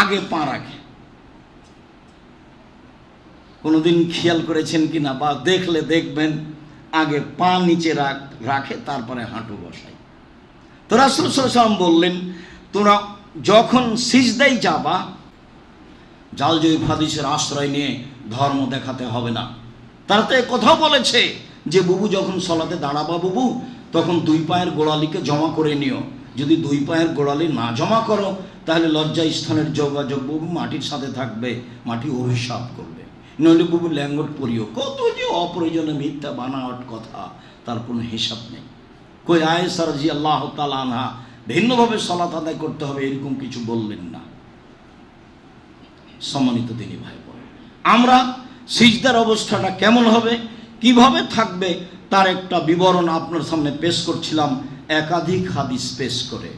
আগে পা রাখে। কোনোদিন খেয়াল করেছেন কি না বা দেখলে দেখবেন, আগে পা নিচে রাখ, রাখে, তারপরে হাঁটু বসায়। তো রাসুল বললেন তোমরা যখন সিজদাই যাবা জাল জয়ীফ হাদিসের আশ্রয় নিয়ে ধর্ম দেখাতে হবে না। তারা তো এ কথাও বলেছে যে, বুবু যখন সলাতে দাঁড়াবা বুবু, তখন দুই পায়ের গোড়ালিকে জমা করে নিও। যদি দুই পায়ের গোড়ালি না জমা করো, তাহলে লজ্জা স্থানের যোগাযোগ বুবু মাটির সাথে থাকবে, মাটি অভিশাপ করবে। নইলে বুবু ল্যাঙ্গট পরিও। কত যে অপ্রয়োজনে মিথ্যা বানাওয়াট কথা, তার কোনো হিসাব নেই। কই আয়েসার জি আল্লাহ তালা ভিন্নভাবে সলাত আদায় করতে হবে, এরকম কিছু বললেন না। সম্মানিত তিনি ভাই বোন আমরা সিজদার অবস্থাটা কেমন হবে, কীভাবে থাকবে, তার একটা বিবরণ আপনার সামনে পেশ করছিলাম। একাধিক হাদিস পেশ করে।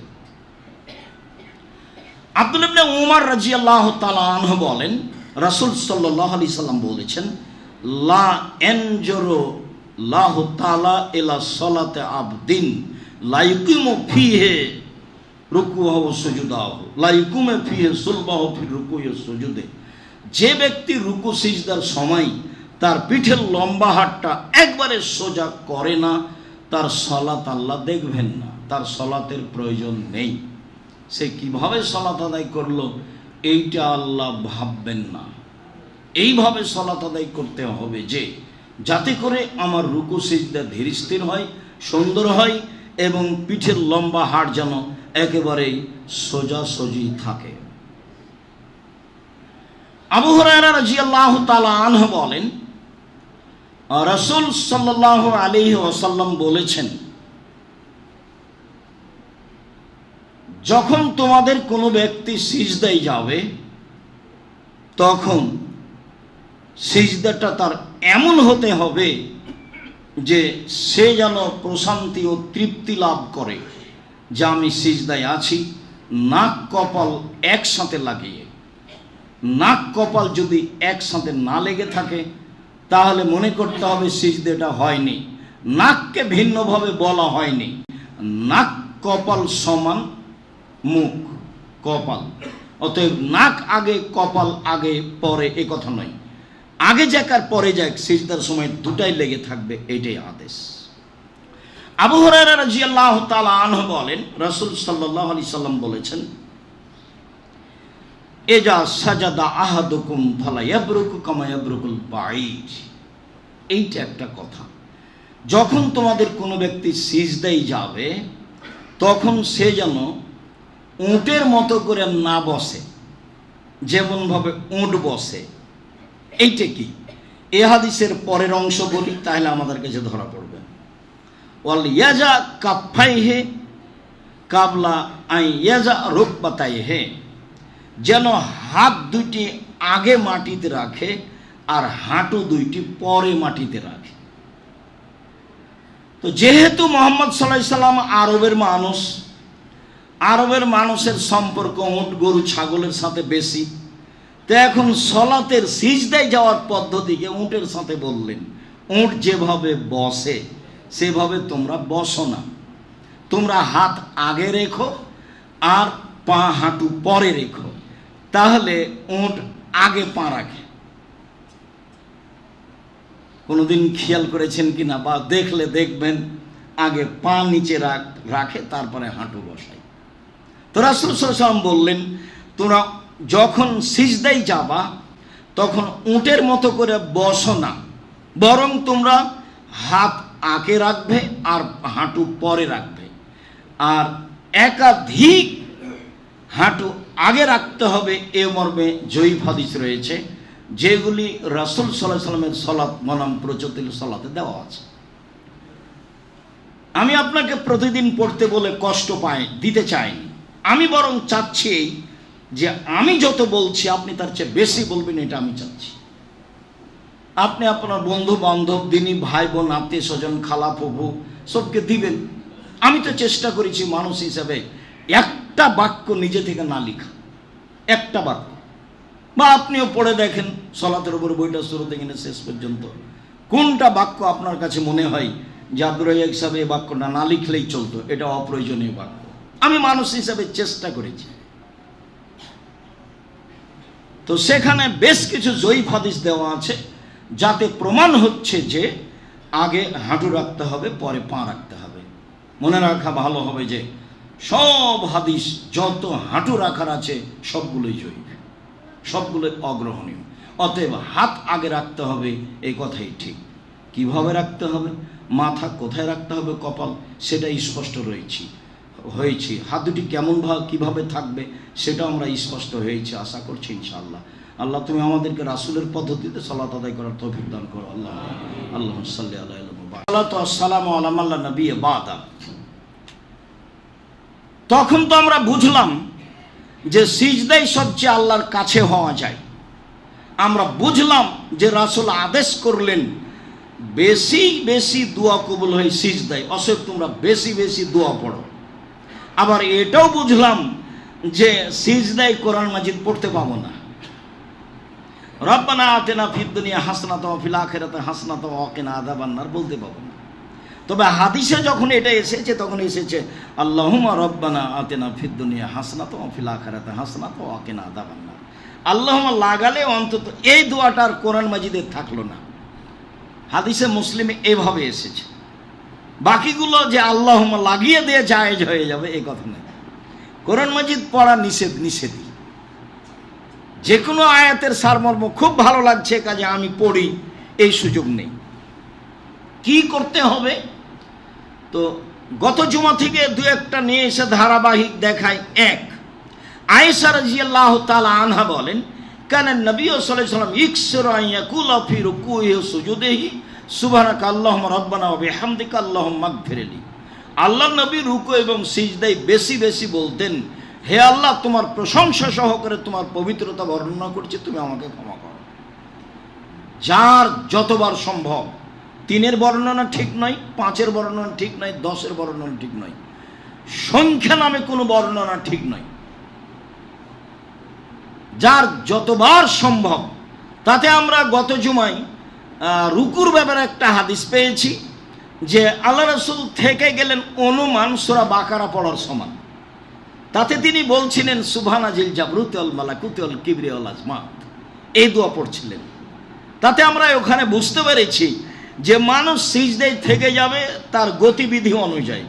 আব্দুল ইবনে উমার রাজিয়াল্লাহ তাআলা আনহু বলেন, রাসূল সাল্লাল্লাহু আলাইহি সাল্লাম বলেছেন, লা এনজরু লাহ তাআলা ইলা সালাতে আবদিন, লা ইউকিমু ফিহে রুকুহু ওয়া সুজুদাহু, লা ইউকিমু ফিহে সুলবাহু ফি ওয়া সুজুদে। যে ব্যক্তি রুকু সিজদার সময় তার পিঠের লম্বা হাতটা একবারে সোজা করে না তার সলাত আল্লাহ দেখবেন না, তার সলাতের প্রয়োজন নেই। সে কীভাবে সলাত আদায় করল, এইটা আল্লাহ ভাববেন না। এইভাবে সলাত আদায় করতে হবে যে, যাতে করে আমার রুকু সিজদা ধীর স্থির হয়, সুন্দর হয় এবং পিঠের লম্বা হাড় যেন একেবারেই সোজাসুজি থাকে। আবু হুরায়রা রাদিয়াল্লাহু তাআলা আনহু বলেন রাসূল সাল্লাল্লাহু আলাইহি ওয়াসাল্লাম বলেছেন, যখন তোমাদের কোনো ব্যক্তি সিজদায় যাবে, তখন সিজদাটা তার এমন হতে হবে যে সে যেন প্রশান্তি ও তৃপ্তি লাভ করে যে আমি সিজদায় আছি, নাক কপাল একসাথে লাগিয়ে। নাক কপাল যদি একসাথে না লেগে থাকে তাহলে মনে করতে হবে সিজদেটা হয়নি। নাককে ভিন্নভাবে বলা হয়নি। নাক, কপাল সমান মুখ, কপাল। অতএব নাক আগে, কপাল আগে, পরে এ কথা নয়। আগে যাক আর পরে যাক, সিজদার সময় দুটাই লেগে থাকবে, এটাই আদেশ। আবু হরাইরা রাদিয়াল্লাহু তাআলা আনহু বলেন, রাসূল সাল্লাল্লাহু আলাইহি সাল্লাম বলেছেন এজা সাজাদা আহাদুকুম ফালা ইয়াবরুকু কামা ইয়াবরুকুল বাইর এইটা একটা কথা। যখন তোমাদের কোনো ব্যক্তি সিজদাই যাবে, তখন সে যেন উটের মতো করে না বসে, যেমনভাবে উট বসে। এইটা কি? এ হাদিসের পরের অংশ বলি, তাহলে আমাদের কাছে ধরা পড়বে। ওয়াল ইয়াজা কাফাই হে কাবলা আই ইয়াজা রোগ পাতাই হে যেন হাত দুইটি আগে মাটিতে রাখে আর হাঁটু দুইটি পরে মাটিতে রাখে। তো যেহেতু মোহাম্মদ সাল্লাহ সাল্লাম আরবের মানুষ, আরবের মানুষের সম্পর্ক উঁট, গরু, ছাগলের সাথে বেশি, তো এখন সলাতের সিজদায় যাওয়ার পদ্ধতিকে উঁটের সাথে বললেন। উঁট যেভাবে বসে, সেভাবে তোমরা বসো না। তোমরা হাত আগে রেখো আর পা হাঁটু পরে রেখো। তাহলে উঁট আগে পা রাখে। কোনোদিন খেয়াল করেছেন কি না বা দেখলে দেখবেন, আগে পা নিচে রাখ, রাখে, তারপরে হাঁটু বসায়। তো রাসুল বললেন তোমরা যখন সিজদাই যাবা, তখন উটের মতো করে বসো না। বরং তোমরা হাত আঁকে রাখবে আর হাঁটু পরে রাখবে। আর একাধিক হাঁটু আগে রাখতে হবে এ মর্মে জয়ীফ হাদিস রয়েছে, যেগুলি রাসুল সাল্লাহ সাল্লামের সলাৎ মনাম প্রচলিত সলাতে দেওয়া আছে। আমি আপনাকে প্রতিদিন পড়তে বলে কষ্ট পাই, দিতে চাইনি। আমি বরং চাচ্ছি এই যে আমি যত বলছি, আপনি তার চেয়ে বেশি বলবেন, এটা আমি চাচ্ছি। আপনি আপনার বন্ধু বান্ধব দিনী ভাই বোন, আত্মীয় স্বজন, খালা প্রভু সবকে দিবেন। আমি তো চেষ্টা করেছি মানুষ হিসাবে একটা বাক্য নিজে থেকে না লিখা। একটা বাক্য। বা আপনিও পড়ে দেখেন, সলাতের উপর বইটা শুরু থেকে শেষ পর্যন্ত। কোনটা বাক্য আপনার কাছে মনে হয় যে আব্দুর সাহেব এই বাক্যটা না লিখলেই চলতো? এটা অপ্রয়োজনীয় বাক্য। আমি মানুষ হিসাবে চেষ্টা করেছি। তো সেখানে বেশ কিছু জয়ীফ হাদিস দেওয়া আছে, যাতে প্রমাণ হচ্ছে যে আগে হাঁটু রাখতে হবে, পরে পা রাখতে হবে। মনে রাখা ভালো হবে যে সব হাদিস যত হাঁটু রাখার আছে, সবগুলোই জয়ীফ সবগুলোই অগ্রহণীয়। অতএব হাত আগে রাখতে হবে, এই কথাই ঠিক। কীভাবে রাখতে হবে? মাথা কোথায় রাখতে হবে কপাল? সেটা স্পষ্ট রয়েছি। হয়েছি। হাত দুটি কেমন ভাবে কীভাবে থাকবে, সেটাও আমরা স্পষ্ট হয়েছি, আশা করছি ইনশাআল্লাহ। আল্লাহ, তুমি আমাদেরকে রাসুলের পদ্ধতিতে সালাত আদায় করার তৌফিক দান করো। আল্লাহ আল্লাহ সাল্লি আল্লাহ সালাম আলাম আল্লাহ নবী বাদা। তখন তো আমরা বুঝলাম যে সিজদাই সবচেয়ে আল্লাহর কাছে হওয়া যায়। আমরা বুঝলাম যে রাসুল আদেশ করলেন, বেশি বেশি দোয়া কবুল হয় সিজদাই অসব তোমরা বেশি বেশি দোয়া পড়ো। আবার এটাও বুঝলাম যে সিজদাই কোরআন মাজিদ পড়তে পাবো না। রব্বানা আতেনা ফিদ দুনিয়া হাসনাত ফিল আখিরাতে হাসনাত ওয়াকিনা আযাবান্নার বলতে পাবো না। তবে হাদিসে যখন এটা এসেছে, তখন এসেছে আল্লাহুমা রব্বানা আতেনা ফিদ দুনিয়া হাসনাত ফিল আখিরাতে হাসনাত ওয়াকিনা আযাবান্নার আল্লাহুমা লাগালে অন্তত এই দোয়াটা আর কোরআন মাজিদের থাকল না। হাদিসে মুসলিমে এভাবে এসেছে। বাকিগুলো যে আল্লাহ লাগিয়ে দিয়ে জায়েজ হয়ে যাবে এই কথা নেই কোরআন মাজিদ পড়া নিষেধ, নিষেধই। যে কোনো আয়াতের সারমর্ম খুব ভালো লাগছে, কাজে আমি পড়ি, এই সুযোগ নেই। কি করতে হবে? তো গত জুমা থেকে দু একটা নিয়ে এসে ধারাবাহিক দেখায় এক। আয়েশা রাজিয়াল্লাহ তাআলা আনহা বলেন, কেন নবী সাল্লাম ইকসরা ইয়াকুলা ফি রুকুহি সুজুদিহি। সুবহানাকা আল্লাহুম্মা রাব্বানা ওয়া বিহামদিকা আল্লাহুম্মা মাগফিরলি আল্লাহ নবী রুকু এবং সিজদায় বেশি বেশি বলতেন, হে আল্লাহ, তোমার প্রশংসা সহকারে তোমার পবিত্রতা বর্ণনা করছি, তুমি আমাকে ক্ষমা করো। যার যতবার সম্ভব তিনের বর্ণনা ঠিক নয় পাঁচের বর্ণনা ঠিক নয় দশের বর্ণনা ঠিক নয়। সংখ্যা নামে কোনো বর্ণনা ঠিক নয়। যার যতবার সম্ভব তাতে আমরা গত আহ, রুকুর ব্যাপারে একটা হাদিস পেয়েছি যে আল্লাহ রসুল থেকে গেলেন অনুমান সুরা বাকারা পড়ার সমান। তাতে তিনি বলছিলেন সুবহানাজিল জাবরুত আল মালাকুত আল কিবরি আজমাত। এই দোয়া পড়ছিলেন। তাতে আমরা ওখানে বুঝতে পেরেছি যে মানুষ সিজদাই থেকে যাবে, তার গতিবিধি অনুযায়ী।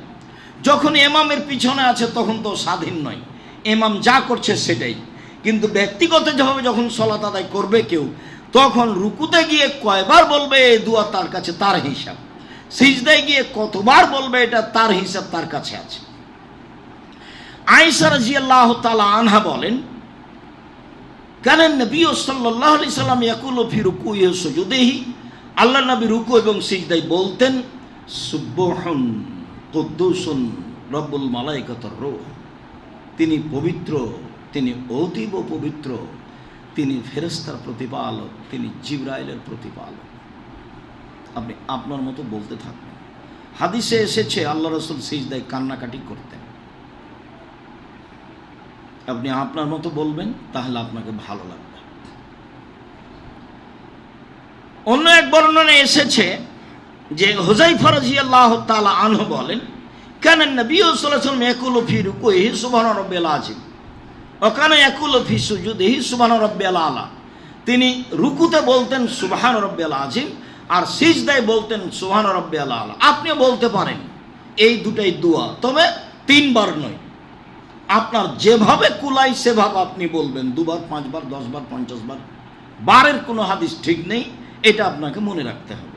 যখন এমামের পিছনে আছে, তখন তো স্বাধীন নয়। এমাম যা করছে সেটাই। কিন্তু ব্যক্তিগত যেভাবে যখন সলাত আদায় করবে কেউ, তখন রুকুতে গিয়ে কয়বার বলবে এই দোয়া তার কাছে, তার হিসাব। সিজদায় গিয়ে কতবার বলবে, এটা তার হিসাব তার কাছে আছে। আয়েশা রাজিয়াল্লাহ তালা আনহা বলেন কেন নবী সাল্লাল্লাহু আলাইহি সাল্লাম ইয়াকুলু ফি রুকুইহি ওয়া সুজুদিহি আল্লাহ নবী রুকু এবং সিজদায় বলতেন, সুবহুন কুদ্দুসুন রব্বুল মালাইকাতুর রূহ। তিনি পবিত্র, তিনি অতীব পবিত্র, তিনি ফেরেস্তার প্রতিপালক, তিনি জিব্রাইলের প্রতিপালক। আপনি আপনার মতো বলতে থাকবেন। হাদিসে এসেছে, আল্লাহ রসুল সিজদায় কান্নাকাটি করতেন। আপনি আপনার মতো বলবেন, তাহলে আপনাকে ভালো লাগবে। অন্য এক বর্ণনে এসেছে যে হোজাই হুজাইফা রাদিয়াল্লাহু তাআলা আনহ বলেন, কান নবী ওয়াসাল্লাম ইয়াকুলু ফি রুকুইহি সুবহানা রাব্বিয়াল আযীম। ওয়া কানা ইয়াকুলু ফি সুজুদিহি সুবহানা রাব্বিয়াল আলা। তিনি রুকুতে বলতেন সুবহান রাব্বিয়াল আযীম আর সিজদায় বলতেন সুবহান রাব্বিয়াল আলা। আপনিও বলতে পারেন, এই দুটাই দোয়া, তবে তিনবার নয়। আপনার যেভাবে কুলাই সেভাবে আপনি বলবেন, দুবার, পাঁচবার, দশবার পঞ্চাশ বার বারের কোনো হাদিস ঠিক নেই। এটা আপনাকে মনে রাখতে হবে।